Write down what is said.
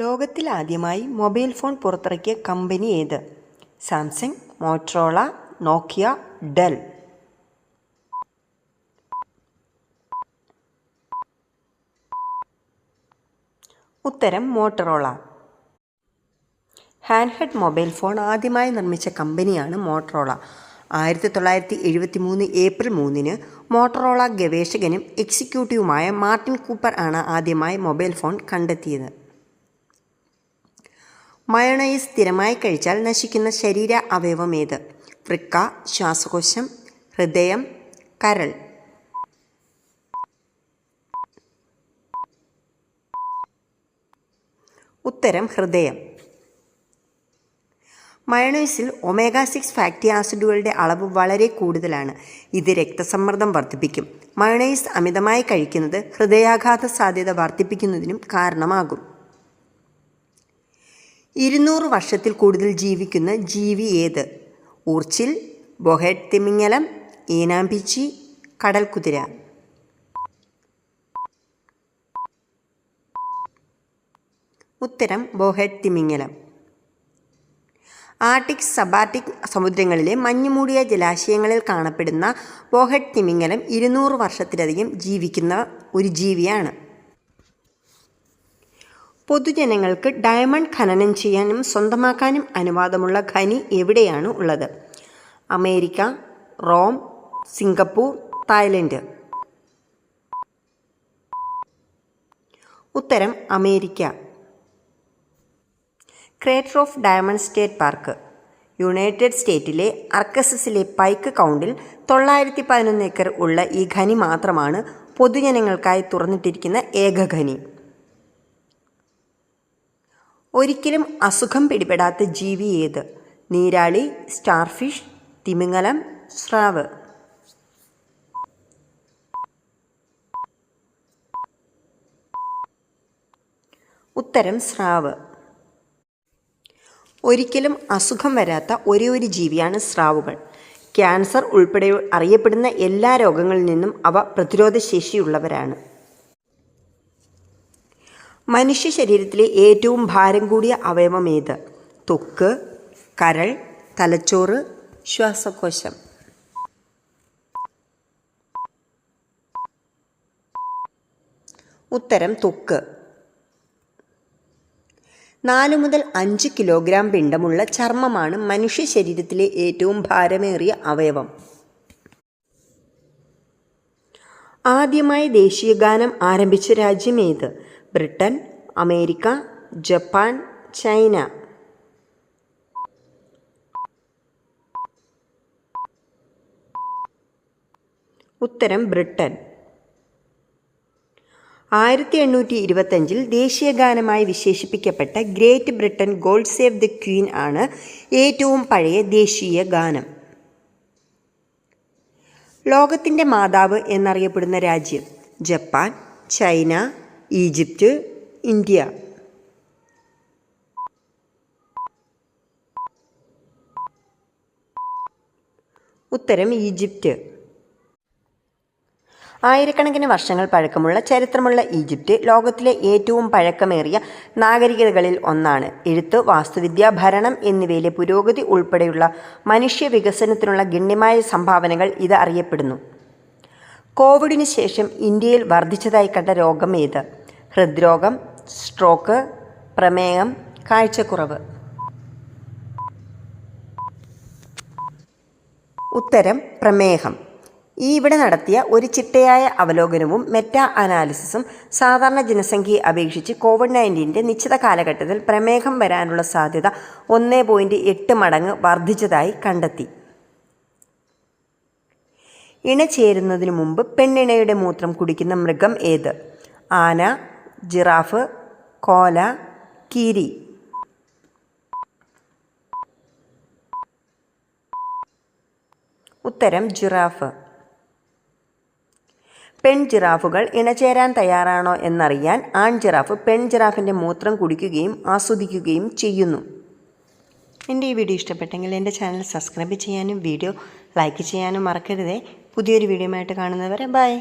ലോകത്തിൽ ആദ്യമായി mobile phone പുറത്തിറക്കിയ കമ്പനി ഏത്? Samsung Motorola Nokia Dell. ഉത്തരം മോട്ടറോള. ഹാൻഡ്ഹെഡ് മൊബൈൽ ഫോൺ ആദ്യമായി നിർമ്മിച്ച കമ്പനിയാണ് മോട്ടറോള. ആയിരത്തി തൊള്ളായിരത്തി എഴുപത്തി മൂന്ന് ഏപ്രിൽ മൂന്നിന് മോട്ടറോള ഗവേഷകനും എക്സിക്യൂട്ടീവുമായ മാർട്ടിൻ കൂപ്പർ ആണ് ആദ്യമായി മൊബൈൽ ഫോൺ കണ്ടെത്തിയത്. മയണൈസ് സ്ഥിരമായി കഴിച്ചാൽ നശിക്കുന്ന ശരീര അവയവം ഏത് വൃക്ക ശ്വാസകോശം ഹൃദയം കരൾ. ഉത്തരം ഹൃദയം. മയണൈസിൽ ഒമേഗ സിക്സ് ഫാറ്റി ആസിഡുകളുടെ അളവ് വളരെ കൂടുതലാണ്. ഇത് രക്തസമ്മർദ്ദം വർദ്ധിപ്പിക്കും. മയണൈസ് അമിതമായി കഴിക്കുന്നത് ഹൃദയാഘാത സാധ്യത വർദ്ധിപ്പിക്കുന്നതിനും കാരണമാകും. ഇരുന്നൂറ് വർഷത്തിൽ കൂടുതൽ ജീവിക്കുന്ന ജീവി ഏത്? ഊർച്ചിൽ ബൊഹേറ്റ് തിമിങ്ങലം ഈനാമ്പിച്ചി കടൽക്കുതിര. ഉത്തരം ബൊഹേറ്റ് തിമിങ്ങലം ആർട്ടിക് സബാർട്ടിക് സമുദ്രങ്ങളിലെ മഞ്ഞുമൂടിയ ജലാശയങ്ങളിൽ കാണപ്പെടുന്ന ബോഹട്ട് തിമിങ്ങലം ഇരുന്നൂറ് വർഷത്തിലധികം ജീവിക്കുന്ന ഒരു ജീവിയാണ്. പൊതുജനങ്ങൾക്ക് ഡയമണ്ട് ഖനനം ചെയ്യാനും സ്വന്തമാക്കാനും അനുവാദമുള്ള ഖനി എവിടെയാണ് ഉള്ളത്? America Rome Singapore Thailand. ഉത്തരം America. Crater of diamond state park. United സ്റ്റേറ്റിലെ അർക്കസസിലെ പൈക്ക് കൗണ്ടിൽ തൊള്ളായിരത്തി പതിനൊന്ന് ഏക്കർ ഉള്ള ഈ ഖനി മാത്രമാണ് പൊതുജനങ്ങൾക്കായി തുറന്നിട്ടിരിക്കുന്ന ഏക ഖനി. ഒരിക്കലും അസുഖം പിടിപെടാത്ത ജീവി ഏത്? നീരാളി സ്റ്റാർഫിഷ് തിമിങ്ങലം സ്രാവ്. ഉത്തരം സ്രാവ്. ഒരിക്കലും അസുഖം വരാത്ത ഒരേ ഒരു ജീവിയാണ് സ്രാവുകൾ. ക്യാൻസർ ഉൾപ്പെടെ അറിയപ്പെടുന്ന എല്ലാ രോഗങ്ങളിൽ നിന്നും അവ പ്രതിരോധശേഷിയുള്ളവരാണ്. മനുഷ്യ ശരീരത്തിലെ ഏറ്റവും ഭാരം കൂടിയ അവയവം ഏത്? തൊക്ക് കരൾ തലച്ചോറ് ശ്വാസകോശം. ഉത്തരം തൊക്ക്. നാല് മുതൽ അഞ്ച് കിലോഗ്രാം പിണ്ടമുള്ള ചർമ്മമാണ് മനുഷ്യ ശരീരത്തിലെ ഏറ്റവും ഭാരമേറിയ അവയവം. ആദ്യമായി ദേശീയഗാനം ആരംഭിച്ച രാജ്യം ഏത്? Britain America Japan China. ഉത്തരം ബ്രിട്ടൻ. ആയിരത്തി എണ്ണൂറ്റി ഇരുപത്തഞ്ചിൽ ദേശീയഗാനമായി വിശേഷിപ്പിക്കപ്പെട്ട Great Britain God save the queen ആണ് ഏറ്റവും പഴയ ദേശീയ ഗാനം. ലോകത്തിന്റെ മാതാവ് എന്നറിയപ്പെടുന്ന രാജ്യം ജപ്പാൻ ചൈന ഈജിപ്റ്റ് ഇന്ത്യ. ഉത്തരം ഈജിപ്റ്റ് ആയിരക്കണക്കിന് വർഷങ്ങൾ പഴക്കമുള്ള ചരിത്രമുള്ള ഈജിപ്റ്റ് ലോകത്തിലെ ഏറ്റവും പഴക്കമേറിയ നാഗരികതകളിൽ ഒന്നാണ്. എഴുത്ത് വാസ്തുവിദ്യ ഭരണം എന്നിവയിലെ പുരോഗതി ഉൾപ്പെടെയുള്ള മനുഷ്യ വികസനത്തിനുള്ള ഗണ്യമായ സംഭാവനകൾ ഇത് അറിയപ്പെടുന്നു. കോവിഡിന് ശേഷം ഇന്ത്യയിൽ വർദ്ധിച്ചതായി കണ്ട രോഗം ഏത്? ഹൃദ്രോഗം സ്ട്രോക്ക് പ്രമേഹം കാഴ്ചക്കുറവ്. ഉത്തരം പ്രമേഹം. ഈ ഇവിടെ നടത്തിയ ഒരു ചിട്ടയായ അവലോകനവും മെറ്റാ അനാലിസിസും സാധാരണ ജനസംഖ്യയെ അപേക്ഷിച്ച് കോവിഡ് നയന്റീന്റെ നിശ്ചിത കാലഘട്ടത്തിൽ പ്രമേഹം വരാനുള്ള സാധ്യത ഒന്ന് പോയിന്റ് എട്ട് മടങ്ങ് വർദ്ധിച്ചതായി കണ്ടെത്തി. ഇണ ചേരുന്നതിനു മുമ്പ് പെണ്ണിണയുടെ മൂത്രം കുടിക്കുന്ന മൃഗം ഏത്? ആന ജിറാഫ് കോല കീരി. ഉത്തരം ജിറാഫ്. പെൺ ജിറാഫുകൾ ഇണചേരാൻ തയ്യാറാണോ എന്നറിയാൻ ആൺ ജിറാഫ് പെൺ ജിറാഫിന്റെ മൂത്രം കുടിക്കുകയും ആസ്വദിക്കുകയും ചെയ്യുന്നു. എന്റെ ഈ വീഡിയോ ഇഷ്ടപ്പെട്ടെങ്കിൽ എന്റെ ചാനൽ സബ്സ്ക്രൈബ് ചെയ്യാനും വീഡിയോ ലൈക്ക് ചെയ്യാനും മറക്കരുതേ. പുതിയൊരു വീഡിയോ ആയിട്ട് കാണുന്നവരെ ബൈ.